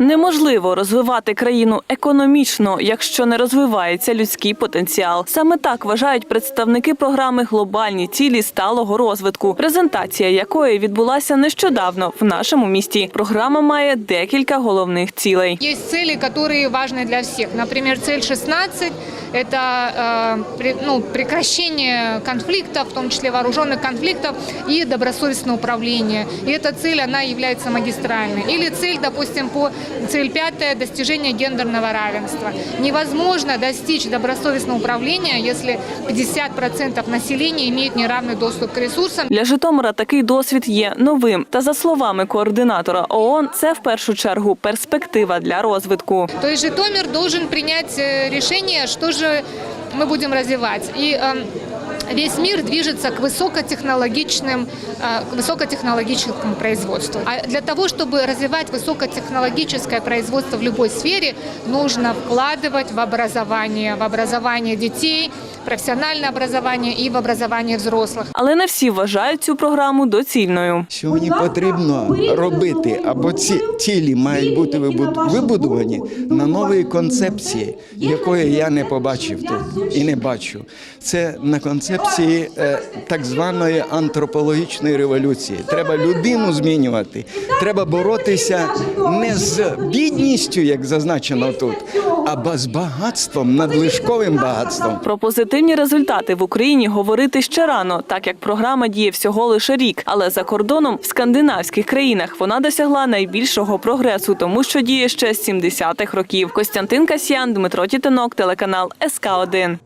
Неможливо розвивати країну економічно, якщо не розвивається людський потенціал. Саме так вважають представники програми Глобальні цілі сталого розвитку, презентація якої відбулася нещодавно в нашому місті. Програма має декілька головних цілей. Есть цели, которые важны для всех. Например, цель 16 – это э, пре- ну, прекращение конфликтов, в том числе вооруженных конфликтов, и добросовестное управление. И эта цель, она является магистральной. Или цель, допустим, по цель пятая – достижение гендерного равенства. Невозможно достичь добросовестного управления, если 50% населения имеют неравный доступ к ресурсам. Для Житомира такий досвід є новим. Та за словами координатора ООН, це в першу чергу перспектива для розвитку. То есть Житомир должен принять рішення, решение, что же мы будем развивать. И эм, весь мир движется к высокотехнологичным, э, к высокотехнологическому производству. А для того, чтобы развивать высокотехнологическое производство в любой сфере, нужно вкладывать в образование, в образование детей, профессиональное образование и в образование взрослых. Але не всі вважають цю програму доцільною. Сьогодні потрібно робити, або ці цілі мають бути вибуд- вибудовані на новій концепції, якої я не побачив тут і не бачу. Це на концепції е, так званої антропологічної революції. Треба людину змінювати. Треба боротися не з бідністю, як зазначено тут, а з багатством, надлишковим багатством. Про позитивні результати в Україні говорити ще рано, так як програма діє всього лише рік. Але за кордоном в скандинавських країнах вона досягла найбільшого прогресу, тому що діє ще з 70-х років. Костянтин Касьян, Дмитро Тітинок, телеканал СК 1